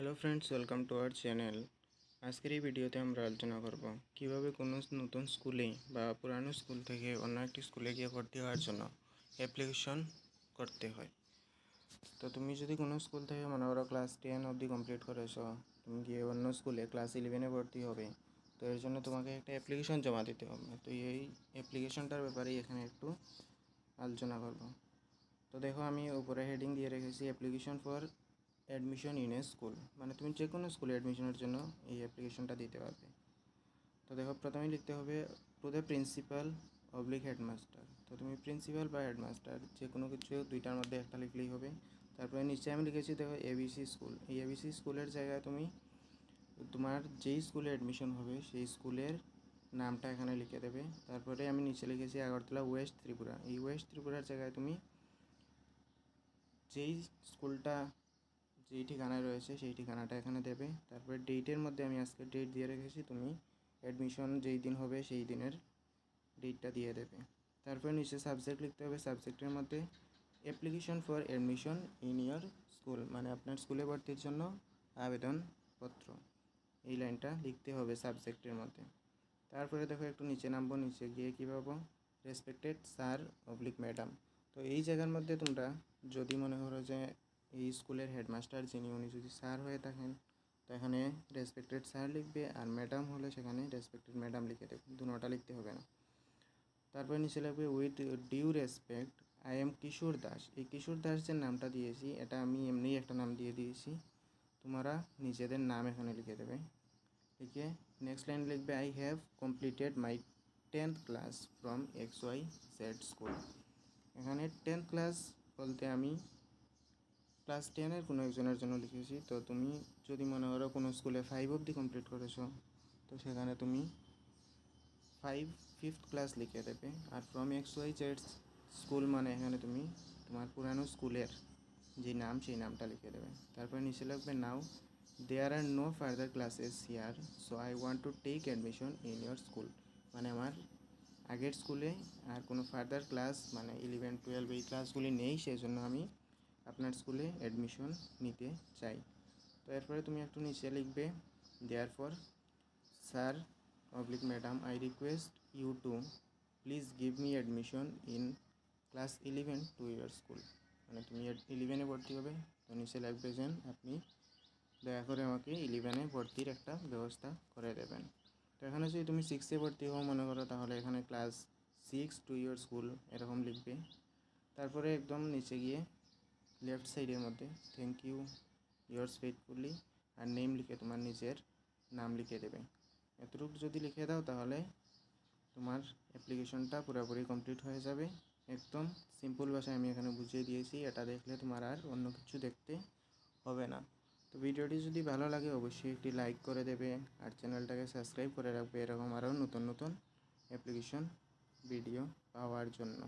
Hello friends welcome to our channel আজকের এই ভিডিওতে আমরা আলোচনা করব কীভাবে কোনো নতুন স্কুলে বা পুরানো স্কুল থেকে অন্য একটি স্কুলে গিয়ে ভর্তি হওয়ার জন্য অ্যাপ্লিকেশন করতে হয়। তো তুমি যদি কোনো স্কুল থেকে মনে করো ক্লাস টেন অবধি কমপ্লিট করেছ, তুমি গিয়ে অন্য স্কুলে ক্লাস ইলেভেনে ভর্তি হবে, তো এর জন্য তোমাকে একটা অ্যাপ্লিকেশন জমা দিতে হবে। তো এই অ্যাপ্লিকেশনটার ব্যাপারেই এখানে একটু আলোচনা করব। তো দেখো আমি উপরে হেডিং দিয়ে রেখেছি application for admission in a school মানে তুমি যে কোনো স্কুলে অ্যাডমিশনের জন্য এই অ্যাপ্লিকেশনটা দিতে পারবে। তো দেখো, প্রথমে লিখতে হবে to the principal oblique headmaster তো তুমি প্রিন্সিপাল বা হেডমাস্টার যে কোনো কিছু দুইটার মধ্যে একটা লিখলেই হবে। তারপরে নিচে আমি লিখেছি, দেখো এবিসি স্কুল এই এবিসি স্কুলের জায়গায় তুমি তোমার যেই স্কুলে অ্যাডমিশন হবে, সেই স্কুলের নামটা এখানে লিখে দেবে। তারপরে আমি নিচে লিখেছি, আগরতলা ওয়েস্ট ত্রিপুরা. এই ওয়েস্ট ত্রিপুরার জায়গায় তুমি যেই স্কুলটা যেই ঠিকানায় রয়েছে সেই ঠিকানাটা এখানে দেবে। তারপরে ডেটের মধ্যে আমি আজকে ডেট দিয়ে রেখেছি, তুমি অ্যাডমিশন যেই দিন হবে সেই দিনের ডেটটা দিয়ে দেবে। তারপরে নিচে সাবজেক্ট লিখতে হবে সাবজেক্টের মধ্যে application for admission in your school মানে আপনার স্কুলে ভর্তির জন্য আবেদনপত্র। এই লাইনটা লিখতে হবে সাবজেক্টের মধ্যে। তারপরে দেখো একটু নিচে নামবো, নিচে গিয়ে কী পাবো? রেসপেক্টেড স্যার অবলিক ম্যাডাম তো এই জায়গার মধ্যে তোমরা যদি মনে করো যে এই স্কুলের হেডমাস্টার যিনি, উনি যদি স্যার হয়ে থাকেন, তো এখানে রেসপেক্টেড স্যার লিখবে আর ম্যাডাম হলে সেখানে রেসপেক্টেড ম্যাডাম লিখে দেবে। দুটোটা লিখতে হবে না। তারপরে নিচে লাগবে with due respect I am Kishore Das এই কিশোর দাস যে নামটা দিয়েছি, এটা আমি এমনিই একটা নাম দিয়ে দিয়েছি। তোমরা নিজেদের নাম এখানে লিখে দেবে। লিখে নেক্সট লাইন লিখবে I have completed my tenth class from X Y Z school এখানে টেন্থ ক্লাস বলতে আমি ক্লাস টেনের কোনো একজনের জন্য লিখেছি। তো তুমি যদি মনে করো কোনো স্কুলে ফাইভ অবধি কমপ্লিট করেছ, তো সেখানে তুমি ফাইভ ফিফথ ক্লাস লিখে দেবে। আর from X Y Z school মানে এখানে তুমি তোমার পুরানো স্কুলের যে নাম, সেই নামটা লিখে দেবে। তারপরে নিচে লাগবে now there are no further classes here so I want to take admission in your school মানে আমার আগের স্কুলে আর কোনো ফার্দার ক্লাস মানে ইলেভেন টুয়েলভ এই ক্লাসগুলি নেই সেই জন্য আমি আপনার স্কুলে অ্যাডমিশন নিতে চাই। তো এরপরে তুমি একটু নিচে লিখবে therefore sir public madam I request you to please give me admission in class eleven to your school মানে তুমি ইলেভেনে ভর্তি হবে, তো নিচে লাগবে যেন আপনি দয়া করে আমাকে ইলেভেনে ভর্তির একটা ব্যবস্থা করে দেবেন। তো এখানে যদি তুমি সিক্সে ভর্তি হও মনে করো, তাহলে এখানে class six to your school এরকম লিখবে। তারপরে একদম নিচে গিয়ে লেফট সাইডের মধ্যে। থ্যাংক ইউ ইয়ার্স ফেথফুলি আর নেম লিখে তোমার নিজের নাম লিখে দেবে। এতটুকু যদি লিখে দাও তাহলে তোমার অ্যাপ্লিকেশনটা পুরোপুরি কমপ্লিট হয়ে যাবে। একদম সিম্পল ভাষায় আমি এখানে বুঝিয়ে দিয়েছি, এটা দেখলে তোমার আর অন্য কিছু দেখতে হবে না। তো ভিডিওটি যদি ভালো লাগে অবশ্যই একটি লাইক করে দেবে, আর চ্যানেলটাকে সাবস্ক্রাইব করে রাখবে। এরকম আরও নতুন নতুন অ্যাপ্লিকেশন ভিডিও পাওয়ার জন্য।